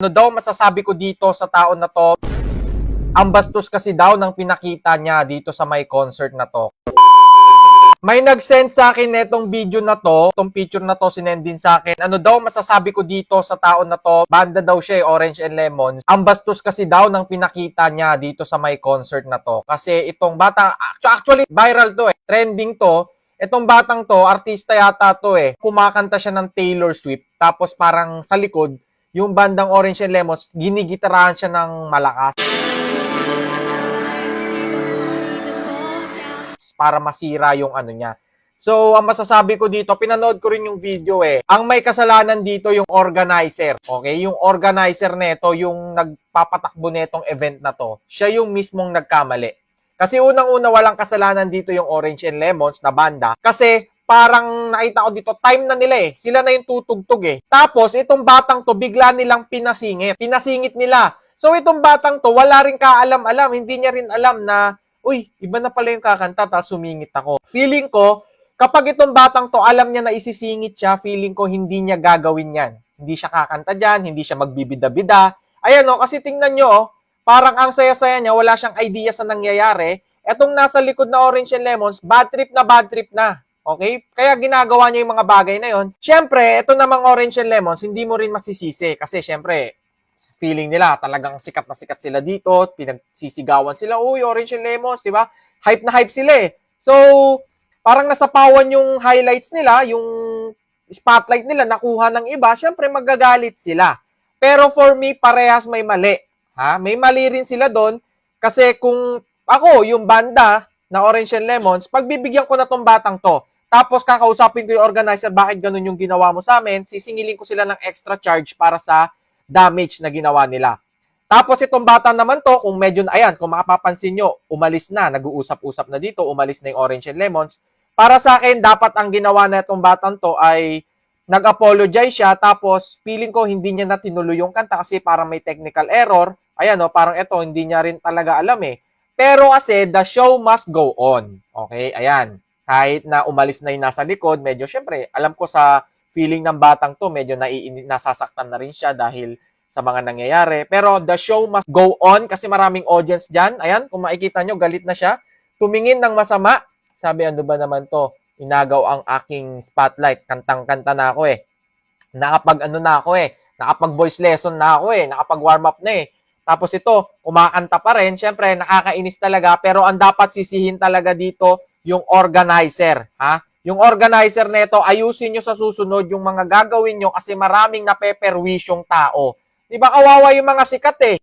Ano daw masasabi ko dito sa tao na to? Ang bastos kasi daw ng pinakita niya dito sa may concert na to. May nag-send sa akin netong video na to, tong picture na to sinend din sa akin. Ano daw masasabi ko dito sa tao na to? Banda daw siya, eh, Orange and Lemons. Ang bastos kasi daw ng pinakita niya dito sa may concert na to. Kasi itong bata, actually viral to eh, trending to. Itong batang to, artista yata to eh. Kumakanta siya ng Taylor Swift. Tapos parang sa likod, yung bandang Orange and Lemons, ginigitarahan siya ng malakas. para masira yung ano niya. So, ang masasabi ko dito, pinanood ko rin yung video eh. Ang may kasalanan dito yung organizer. Okay? Yung organizer neto, yung nagpapatakbo netong event na to, siya yung mismong nagkamali. Kasi unang-una walang kasalanan dito yung Orange and Lemons na banda. Kasi parang nakita ko dito, time na nila eh. Sila na yung tutugtog eh. Tapos, itong batang to, bigla nilang pinasingit. Pinasingit nila. So, itong batang to, wala rin kaalam-alam. Hindi niya rin alam na uy, iba na pala yung kakanta, tapos sumingit ako. Feeling ko, kapag itong batang to, alam niya na isisingit siya, feeling ko hindi niya gagawin yan. Hindi siya kakanta dyan, hindi siya magbibida-bida. Ayan o, kasi tingnan nyo, oh, parang ang saya-saya niya, wala siyang idea sa nangyayari. Etong nasa likod na Orange and Lemons, bad trip na bad trip na. Okay? Kaya ginagawa niya yung mga bagay na yon. Siyempre, ito namang Orange and Lemons, hindi mo rin masisisi. Kasi siyempre, feeling nila talagang sikat na sikat sila dito, pinagsisigawan sila, uy, Orange and Lemons, di ba? Hype na hype sila eh. So, parang nasapawan yung highlights nila, yung spotlight nila, nakuha ng iba, syempre magagalit sila. Pero for me, parehas may mali. Ha? May mali rin sila doon kasi kung ako, yung banda na Orange and Lemons, pagbibigyan ko na tong batang to, tapos kakausapin ko yung organizer, bakit ganun yung ginawa mo sa amin, sisingilin ko sila ng extra charge para sa damage na ginawa nila. Tapos itong bata naman to, kung medyo, ayan, kung makapapansin nyo, umalis na, nag-uusap-usap na dito, umalis na yung Orange and Lemons. Para sa akin, dapat ang ginawa na itong batang to ay nag-apologize siya, tapos feeling ko hindi niya na tinuloy yung kanta kasi parang may technical error. Ayan, no, parang ito, hindi niya rin talaga alam eh. Pero kasi, the show must go on. Okay, ayan. Kahit na umalis na yung nasa likod, medyo syempre, alam ko sa feeling ng batang to, medyo naiinit, nasasaktan na rin siya dahil sa mga nangyayari. Pero the show must go on kasi maraming audience dyan. Ayan, kung makikita nyo, galit na siya. Tumingin ng masama. Sabi, ano ba naman to? Inagaw ang aking spotlight. Kantang-kanta na ako eh. Nakapag ano na ako eh. Nakapag voice lesson na ako eh. Nakapag warm up na eh. Tapos ito, kumakanta pa rin. Siyempre, nakakainis talaga. Pero ang dapat sisihin talaga dito, yung organizer. Ha? Yung organizer nito, ayusin nyo sa susunod yung mga gagawin nyo kasi maraming napeperwisyong tao. Di ba kawawa yung mga sikat eh.